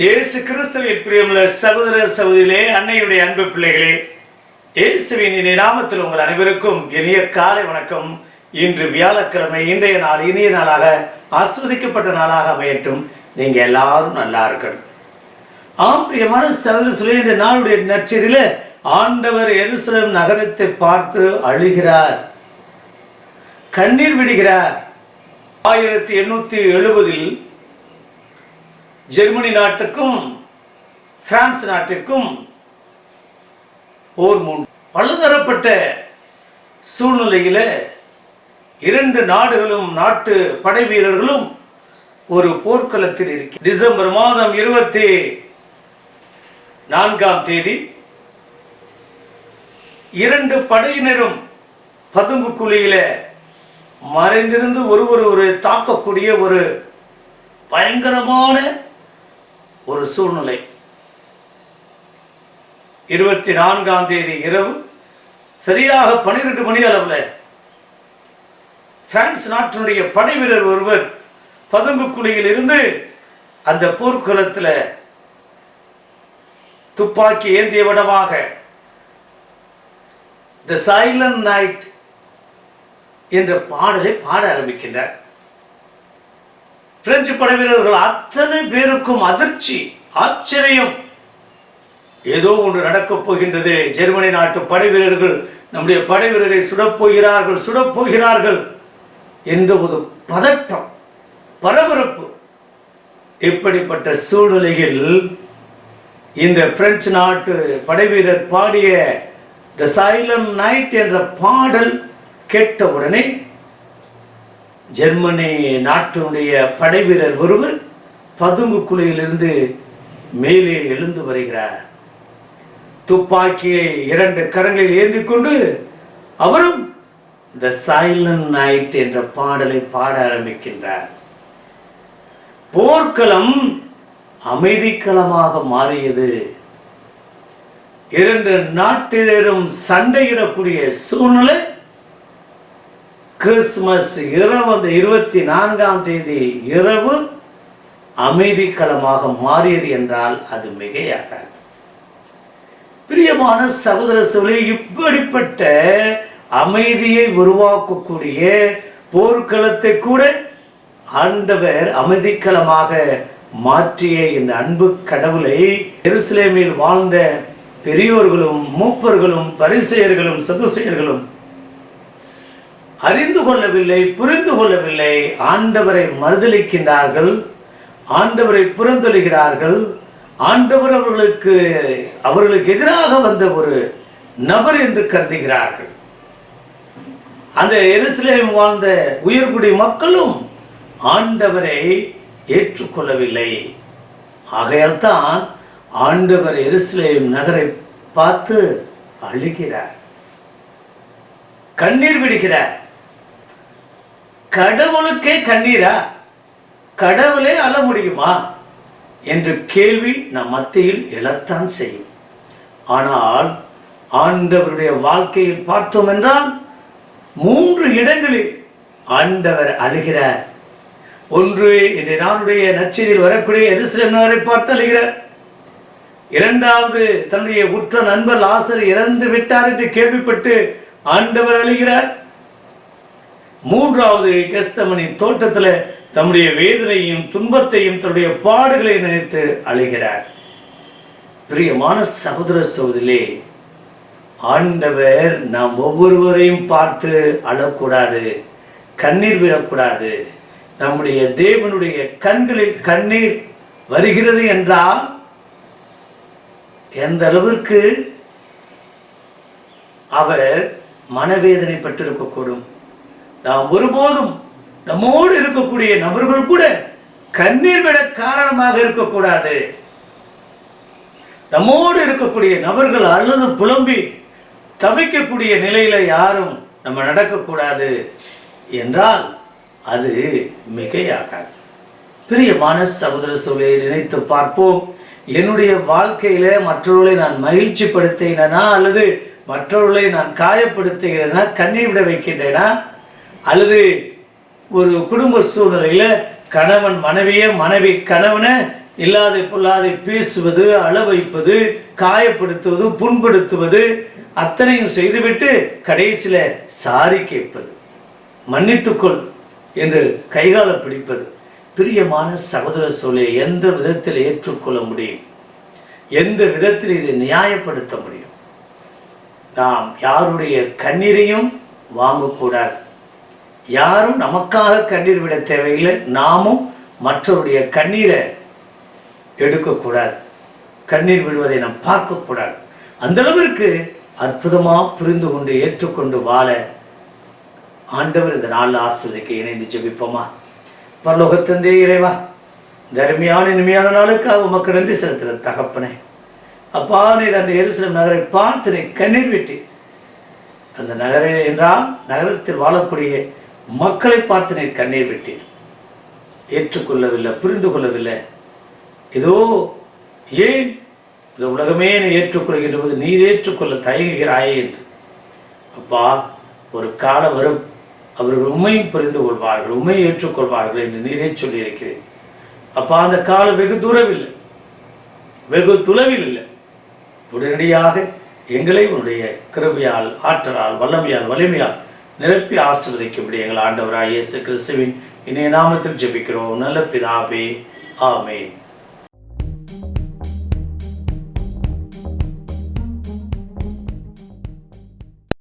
இயேசு கிறிஸ்துவின் பிரியமுள்ள சகோதர சகோதரிகளே அன்னையுடைய அன்பு பிள்ளைகளே இயேசுவின் இனிய நாமத்தில் உங்கள் அனைவருக்கும் இனிய காலை வணக்கம். இன்று வியாழக்கிழமை இன்றைய நாள் இனிய நாளாக ஆஸ்வதிக்கப்பட்ட நாளாக அமையட்டும். நீங்க எல்லாரும் நல்லா இருக்கணும். ஆம் பிரியமான சகோதர சொல்லி இந்த நாளுடைய நற்செய்தியில ஆண்டவர் எருசலம் நகரத்தை பார்த்து அழுகிறார். கண்ணீர் விடுகிறார். ஆயிரத்தி எண்ணூத்தி எழுபதில் ஜெர்மனி நாட்டுக்கும் பிரான்ஸ் நாட்டிற்கும் போர் முன் பலதரப்பட்ட சூழ்நிலையில இரண்டு நாடுகளும் நாட்டு படை வீரர்களும் ஒரு போர்க்களத்தில் இருக்க. டிசம்பர் மாதம் இருபத்தி நான்காம் தேதி இரண்டு படையினரும் பதுங்கு குழியில மறைந்திருந்து ஒருவர் ஒரு தாக்கக்கூடிய ஒரு பயங்கரமான ஒரு சூழ்நிலை. இருபத்தி நான்காம் தேதி இரவு சரியாக பன்னிரெண்டு மணி அளவில் பிரான்ஸ் நாட்டினுடைய படை வீரர் ஒருவர் பதுங்கு குழியில் இருந்து அந்த போர்க்குளத்தில் துப்பாக்கி ஏந்திய விடமாக த சைலண்ட் நைட் என்ற பாடலை பாட ஆரம்பிக்கின்றார். பிரெஞ்சு படை வீரர்கள் அத்தனை பேருக்கும் அதிர்ச்சி ஆச்சரியம். ஏதோ ஒன்று நடக்கப் போகின்றது. ஜெர்மனி நாட்டு படை வீரர்கள் நம்முடைய படை வீரரை சுடப்போகிறார்கள் சுடப்போகிறார்கள் என்ற ஒரு பதட்டம் பரபரப்பு. இப்படிப்பட்ட சூழ்நிலையில் இந்த பிரெஞ்சு நாட்டு படை வீரர் பாடிய த சைலண்ட் நைட் என்ற பாடல் கேட்டவுடனே ஜெர்மனி நாட்டினுடைய படை வீரர் ஒருவர் பதுங்கு குழியிலிருந்து மேலே எழுந்து வருகிறார். துப்பாக்கியை இரண்டு கரங்களில் ஏந்தி கொண்டு அவரும் த சைலண்ட் நைட் என்ற பாடலை பாட ஆரம்பிக்கின்றார். போர்க்களம் அமைதிக்களமாக மாறியது. இரண்டு நாட்டினரும் சண்டையிடக்கூடிய சூழ்நிலை கிறிஸ்துமஸ் இரவு அந்த இருபத்தி நான்காம் தேதி இரவு அமைதிக்களமாக மாறியது என்றால் அது மிகையாகாது. பிரியமான சகோதர சோழி இப்படிப்பட்ட அமைதியை உருவாக்கக்கூடிய போர்க்களத்தை கூட ஆண்டவர் அமைதிக்களமாக மாற்றிய இந்த அன்பு கடவுளை எருசலேமில் வாழ்ந்த பெரியோர்களும் மூப்பர்களும் பரிசெயர்களும் சதுசெயர்களும் அறிந்து கொள்ளவில்லை புரிந்து கொள்ளவில்லை. ஆண்டவரை மறுதளிக்கின்றார்கள் ஆண்டவரை புறந்தொழுகிறார்கள். ஆண்டவர் அவர்களுக்கு அவர்களுக்கு எதிராக வந்த ஒரு நபர் என்று கருதுகிறார்கள். அந்த எருசலேம் வாழ்ந்த உயர்குடி மக்களும் ஆண்டவரை ஏற்றுக்கொள்ளவில்லை. ஆகையால் தான் ஆண்டவர் எருசலேம் நகரை பார்த்து அழுகிறார். கண்ணீர் விடுகிறார். கடவுளுக்கே கண்ணீரா? கடவுளே அழ முடியுமா? என்ற கேள்வி நம் மத்தியில் எழத்தான் செய்யும். ஆனால் ஆண்டவருடைய வாழ்க்கையில் பார்த்தோம் என்றால் மூன்று இடங்களில் ஆண்டவர் அழுகிறார். ஒன்று இந்த நாளுடைய நச்செய்தியில் வரக்கூடிய எருசலேம் பார்த்து அழுகிறார். இரண்டாவது தன்னுடைய உற்ற நண்பர் ஆசர் இறந்து விட்டார் என்று கேள்விப்பட்டு ஆண்டவர் அழுகிறார். மூன்றாவது கெஸ்தமனி தோட்டத்தில் தம்முடைய வேதனையும் துன்பத்தையும் தன்னுடைய பாடுகளை நினைத்து அழுகிறார். பிரியமான சகோதர சகோதரிலே ஆண்டவர் நாம் ஒவ்வொருவரையும் பார்த்து அழக்கூடாது கண்ணீர் விடக்கூடாது. நம்முடைய தேவனுடைய கண்களில் கண்ணீர் வருகிறது என்றால் எந்த அளவிற்கு அவர் மனவேதனைப்பட்டிருக்கக்கூடும்? நாம் ஒருபோதும் நம்மோடு இருக்கக்கூடிய நபர்கள் கூட கண்ணீர் விட காரணமாக இருக்கக்கூடாது. நம்மோடு இருக்கக்கூடிய நபர்கள் அழுது புலம்பி தவிக்கக்கூடிய நிலையில யாரும் நம்ம நடக்கக்கூடாது என்றால் அது மிகையாகாது. பிரியமான சகோதர சூழலை நினைத்து பார்ப்போம். என்னுடைய வாழ்க்கையில மற்றவர்களை நான் மகிழ்ச்சி படுத்துகிறேனா அல்லது மற்றவர்களை நான் காயப்படுத்துகிறேனா கண்ணீர் விட வைக்கின்றேனா? அல்லது ஒரு குடும்ப சூழ்நிலையில் கணவன் மனைவியை மனைவி கணவனை இல்லாத பொல்லாதை பேசுவது அள வைப்பது காயப்படுத்துவது புண்படுத்துவது அத்தனையும் செய்துவிட்டு கடைசியில் சாரி கேட்பது. மன்னித்துக்கொள் என்று கைகால பிடிப்பது. பிரியமான சகோதர சொல்லை எந்த விதத்தில் ஏற்றுக்கொள்ள முடியும்? எந்த விதத்தில் இதை நியாயப்படுத்த முடியும்? நாம் யாருடைய கண்ணீரையும் வாங்கக்கூடாது. யாரும் நமக்காக கண்ணீர் விட தேவையில்லை. நாமும் மற்றவருடைய கண்ணீரை எடுக்கக்கூடாது. கண்ணீர் விடுவதை நாம் பார்க்கக்கூடாது. அந்த அளவிற்கு புரிந்து கொண்டு ஏற்றுக்கொண்டு வாழ ஆண்டவர் இந்த நாள் ஆசிரியக்க இணைந்து ஜெபிப்போமா? பரலோகத்தந்தே இறைவா தருமையான இனிமையான நாளுக்காக உமக்கு நன்றி செலுத்துகிற தகப்பனே. அப்பா நீர் அந்த எருசலம் நகரை பார்த்து கண்ணீர் விட்டு அந்த நகரை என்றால் நகரத்தில் வாழக்கூடிய மக்களை பார்த்து நீர் கண்ணீர் விட்டீர். ஏற்றுக்கொள்ளவில்லை புரிந்து கொள்ளவில்லை ஏதோ ஏன் இந்த உலகமே என்னை ஏற்றுக்கொள்கின்ற போது நீர் ஏற்றுக்கொள்ள தயங்குகிறாயே என்று. அப்பா ஒரு காலம் வரும் அவர்கள் உண்மையும் புரிந்து கொள்வார்கள் உண்மையை ஏற்றுக்கொள்வார்கள் என்று நீரே சொல்லியிருக்கிறேன். அப்பா அந்த காலம் வெகு தூரம் இல்லை வெகு துளவில் இல்லை. உடனடியாக எங்களை உன்னுடைய கிருபையால் ஆற்றலால் வல்லமையால் வலிமையால் நிரப்பி ஆசிர்வதிக்கும்படி எங்கள் ஆண்டவராக இயேசு கிறிஸ்துவின் இணைய நாமத்தில் ஜெபிக்கிறோம். நல்ல பிதாவே ஆமே